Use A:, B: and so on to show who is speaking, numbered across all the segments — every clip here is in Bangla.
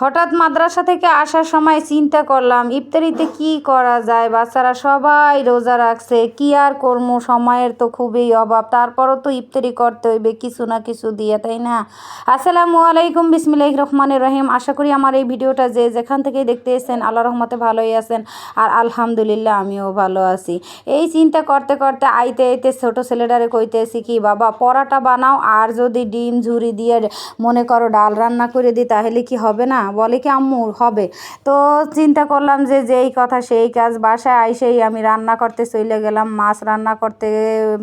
A: হঠাৎ মাদ্রাসা থেকে আসার সময় চিন্তা করলাম, ইফতারিতে কি করা যায়? বাচ্চারা সবাই রোজা রাখছে, কি আর কর্ম? সময়ের তো খুবই অভাব, তারপরও তো ইফতারি করতে হইবে কিছু না কিছু দিয়ে, তাই না? আসসালামু আলাইকুম বিসমিল্লাহ রহমানের রহিম। আশা করি আমার এই ভিডিওটা যে যেখান থেকে দেখতে এসেছেন, আল্লাহ রহমতে ভালোই আছেন আর আলহামদুলিল্লাহ আমিও ভালো আছি। এই চিন্তা করতে করতে আইতে আইতে ছোটো ছেলেটারে কইতেছি কি, বাবা, পরাটা বানাও আর যদি ডিম ঝুরি দিয়ে মনে করো ডাল রান্না করে দিই, তাহলে কি হবে না? বলে কি, আম্মু, হবে। তো চিন্তা করলাম যে, যেই কথা সেই কাজ বাসায় আইসেই আমি রান্না করতে চলে গেলাম, মাছ রান্না করতে,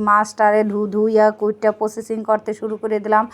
A: মাছটারে ধু, ধুইয়া কুইটা প্রসেসিং করতে শুরু করে দিলাম।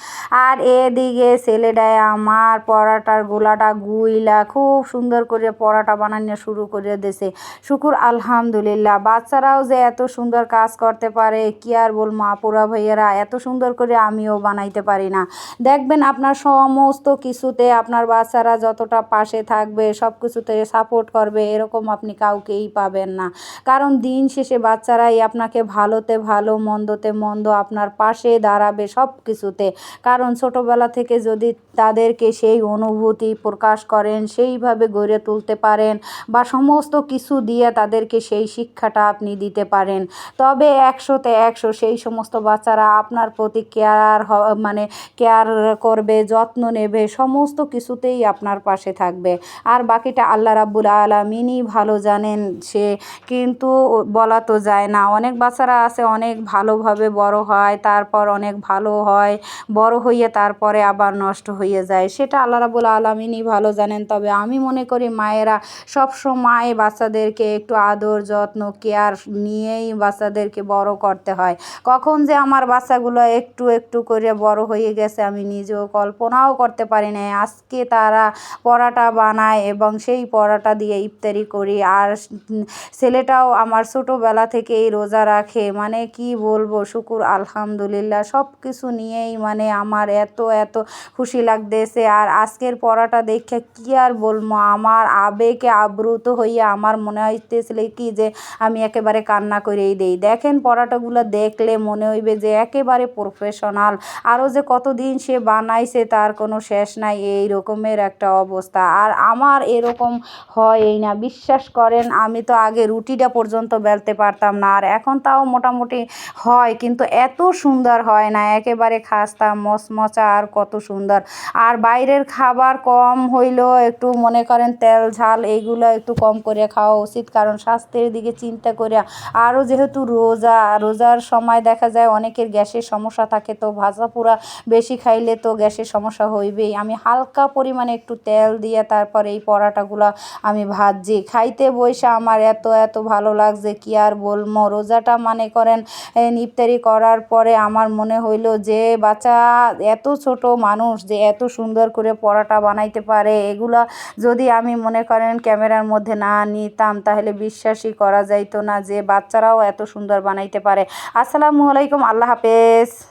A: আর এদিকে ছেলেটায় আমার পরাটার গোলাটা গুইলা খুব সুন্দর করে পরাটা বানানো শুরু করে দিয়েছে শুকুর, আলহামদুলিল্লাহ। বাচ্চারাও যে এত সুন্দর কাজ করতে পারে, কি আর বল মা পুরা ভাইয়েরা, এত সুন্দর করে আমিও বানাইতে পারি না। দেখবেন আপনার সমস্ত কিছুতে আপনার বাচ্চারা যতটা পাশে থাকবে সব কিছুতে সাপোর্ট করবে, এরকম আপনি কাউকেই পাবেন না। কারণ দিন শেষে বাচ্চারাই আপনাকে ভালোতে ভালো, মন্দতে মন্দ আপনার পাশে দাঁড়াবে সব কিছুতে কারণ ছোটোবেলা থেকে যদি তাদেরকে সেই অনুভূতি প্রকাশ করেন, সেইভাবে গড়ে তুলতে পারেন বা সমস্ত কিছু দিয়ে তাদেরকে সেই শিক্ষাটা আপনি দিতে পারেন। তবে একশোতে একশো সেই সমস্ত বাচ্চারা আপনার প্রতি কেয়ার মানে কেয়ার করবে, যত্ন নেবে, সমস্ত কিছুতেই আপনার পাশে থাকবে। আর বাকিটা আল্লাহ রাব্বুল আলমিনই ভালো জানেন সে। কিন্তু বলা তো যায় না, অনেক বাচ্চারা আছে, অনেক ভালোভাবে বড় হয়, তারপর অনেক ভালো হয়, বড় হইয়ে তারপরে আবার নষ্ট হয়ে যায়। সেটা আল্লাহ রাবুল আলমিনই ভালো জানেন। তবে আমি মনে করি মায়েরা সব সময় বাচ্চাদেরকে একটু আদর, যত্ন, কেয়ার নিয়েই বাচ্চাদেরকে বড় করতে হয়। কখন যে আমার বাচ্চাগুলো একটু একটু করে বড় হয়ে গেছে, আমি নিজেও কল্পনাও করতে পারি না আজকে তারা পরাটা বানায় এবং সেই পরাটা দিয়ে ইফতারি করি। আর ছেলেটাও আমার ছোটোবেলা থেকেই রোজা রাখে। মানে কি বলব? শুকুর, আলহামদুলিল্লাহ। সব কিছু নিয়েই মানে আমার এত এত খুশি লাগতেছে। আর আজকের পড়াটা দেখে কি আর বলব? আমার আবেগে আবৃত হইয়া আমার মনে হইতেছিল কি যে আমি একেবারে কান্না করেই দেই। দেখেন পড়াটাগুলো দেখলে মনে হইবে যে একেবারে প্রফেশনাল আরও যে কতদিন সে বানাইছে তার কোনো শেষ নাই। এই রকমের একটা অবস্থা। আর আমার এরকম হয়ই না। বিশ্বাস করেন, আমি তো আগে রুটিটা পর্যন্ত বেলতে পারতাম না। আর এখন তাও মোটামুটি হয়, কিন্তু এত সুন্দর হয় না। একেবারে খাস্তা, মচমচা, আর কত সুন্দর। আর বাইরের খাবার কম হইলেও একটু মনে করেন তেল, ঝাল এইগুলো একটু কম করে খাওয়া উচিত। কারণ স্বাস্থ্যের দিকে চিন্তা করে আরও যেহেতু রোজা, রোজার সময় দেখা যায় অনেকের গ্যাসের সমস্যা থাকে, তো ভাজা পোড়া বেশি খাইলে তো গ্যাসের সমস্যা হইবেই। আমি হালকা পরিমাণে একটু তেল দিয়ে তারপর এই পরাটাগুলো আমি ভাজছি। খাইতে বসে আমার এত এত ভালো লাগছে, কি আর বলব? রোজাটা মানে করেন ইফতারি করার পরে আমার মনে হইল যে, বাচ্চা এত ছোট মানুষ যে এত সুন্দর করে পরাটা বানাইতে পারে, এগুলা যদি আমি মনে করেন ক্যামেরার মধ্যে না নিতাম, তাহলে বিশ্বাসই করা যাইতো না যে বাচ্চারাও এত সুন্দর বানাইতে পারে। আসসালামু আলাইকুম, আল্লাহ হাফেজ।